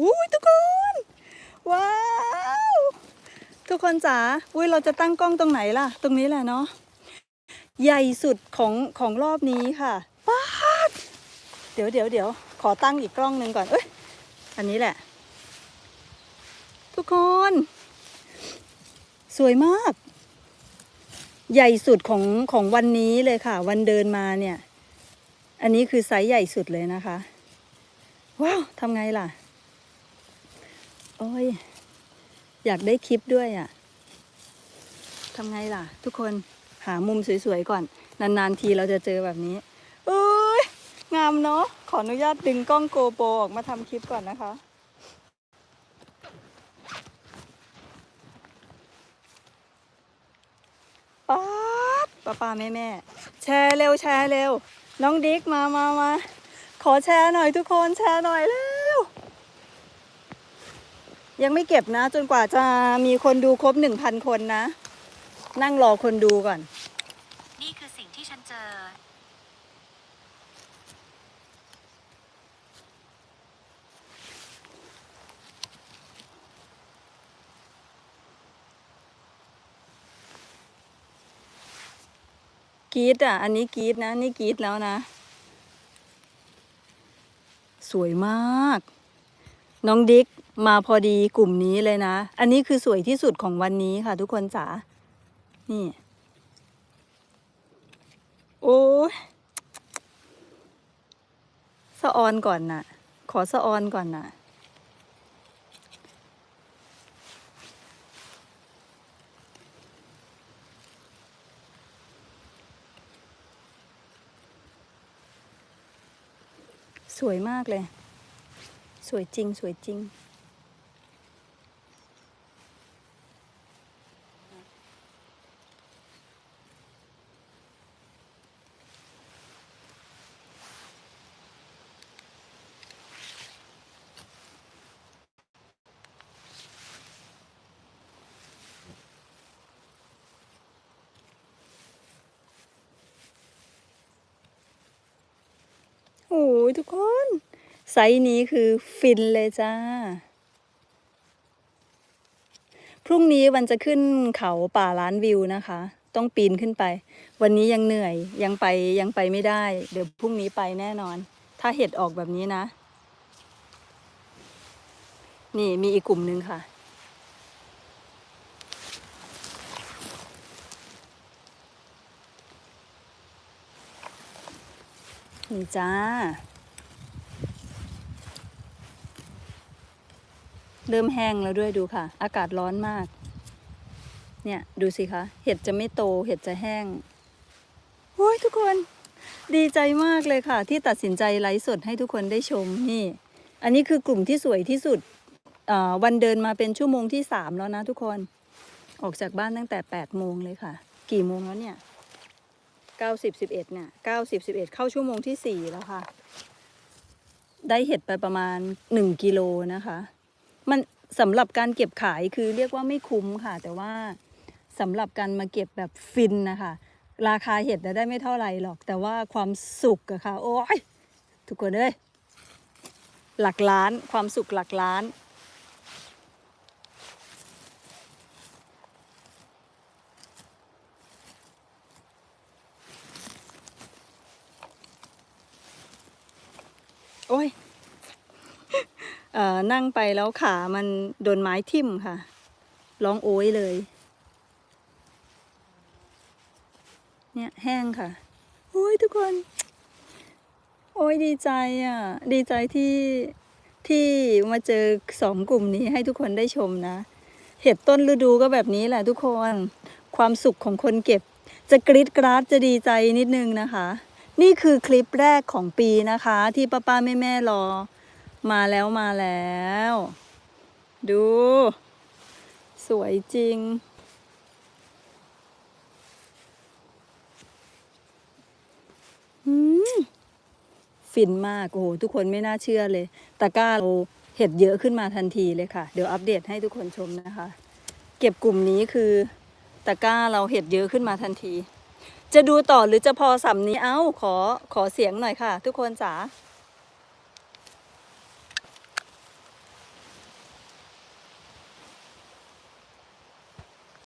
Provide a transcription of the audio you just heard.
อุ้ยทุกคน ว้าว ทุกคนจ๋าอุ้ยเราจะตั้งกล้องตรงไหนล่ะ ตรงนี้แหละเนาะใหญ่สุดของของรอบนี้ค่ะป้าดเดี๋ยวเดี๋ยวเดี๋ยวขอตั้งอีกกล้องหนึ่งก่อนเอ้ยอันนี้แหละ ทุกคน สวยมาก ใหญ่สุดของของวันนี้เลยค่ะ วันเดินมาเนี่ย อันนี้คือไซส์ใหญ่สุดเลยนะคะ ว้าวทำไงล่ะ โอ้ย อยากได้คลิปด้วยอะ่ะทำไงล่ะ ทุกคนหามุมสวยๆก่อน นานๆทีเราจะเจอแบบนี้เอ้ย งามเนาะ ขออนุญาตดึงกล้องโกโปรออกมาทำคลิปก่อนนะคะป๊าป้าป้าแม่แม่แชร์เร็วแชร์เร็ว น้องดิ๊กมามามาขอแชร์หน่อยทุกคนแชร์หน่อยเร็ว ยังไม่เก็บนะ จนกว่าจะมีคนดูครบหนึ่งพันคนนะ นั่งรอคนดูก่อน นี่คือสิ่งที่ฉันเจอ กรีดอะ อันนี้กรีดนะ นี่กรีดแล้วนะ สวยมาก น้องดิ๊กมาพอดีกลุ่มนี้เลยนะ อันนี้คือสวยที่สุดของวันนี้ค่ะ ทุกคนจ๋า นี่ โอ้ยสะออนก่อนน่ะ ขอสะออนก่อนน่ะ สวยมากเลย สวยจริง สวยจริง โอ้ยทุกคน ไซส์นี้คือฟินเลยจ้า พรุ่งนี้วันจะขึ้นเขาป่าล้านวิวนะคะ ต้องปีนขึ้นไป วันนี้ยังเหนื่อยยังไปยังไปไม่ได้ เดี๋ยวพรุ่งนี้ไปแน่นอน ถ้าเห็ดออกแบบนี้นะ นี่มีอีกกลุ่มนึงค่ะ นี่จ้า เริ่มแห้งแล้วด้วยดูค่ะ อากาศร้อนมาก เนี่ยดูสิคะ เห็ดจะไม่โต เห็ดจะแห้งโอ้ยทุกคน ดีใจมากเลยค่ะ ที่ตัดสินใจไลฟ์สดให้ทุกคนได้ชมนี่ อันนี้คือกลุ่มที่สวยที่สุดวันเดินมาเป็นชั่วโมงที่สามแล้วนะทุกคน ออกจากบ้านตั้งแต่แปดโมงเลยค่ะ กี่โมงแล้วเนี่ยเก้าสิบสิบเอ็ดเนี่ยเก้าสิบสิบเอ็ดเข้าชั่วโมงที่สี่แล้วค่ะ ได้เห็ดไปประมาณหนึ่งกิโลนะคะ มันสำหรับการเก็บขายคือเรียกว่าไม่คุ้มค่ะ แต่ว่าสำหรับการมาเก็บแบบฟินนะคะ ราคาเห็ดน่ะได้ไม่เท่าไหร่หรอก แต่ว่าความสุขอะค่ะ โอ้ยทุกคนเอ้ยหลักล้านความสุขหลักล้าน โอ้ย นั่งไปแล้วขามันโดนไม้ทิ่มค่ะ ร้องโอ้ยเลย เนี่ยแห้งค่ะ โอ้ยทุกคน โอ้ยดีใจอะ ดีใจที่ที่มาเจอสองกลุ่มนี้ให้ทุกคนได้ชมนะ เห็ดต้นฤดูก็แบบนี้แหละทุกคน ความสุขของคนเก็บ จะกรีดกราดจะดีใจนิดนึงนะคะ นี่คือคลิปแรกของปีนะคะ ที่ป้าป้าแม่แม่รอ มาแล้วมาแล้ว ดู สวยจริง ฟินมาก โอ้โห ทุกคนไม่น่าเชื่อเลยตะกร้าเราเห็ดเยอะขึ้นมาทันทีเลยค่ะ เดี๋ยวอัปเดตให้ทุกคนชมนะคะ เก็บกลุ่มนี้คือตะกร้าเราเห็ดเยอะขึ้นมาทันที จะดูต่อหรือจะพอสำนี้ เอ้า ขอขอเสียงหน่อยค่ะ ทุกคนจ๋า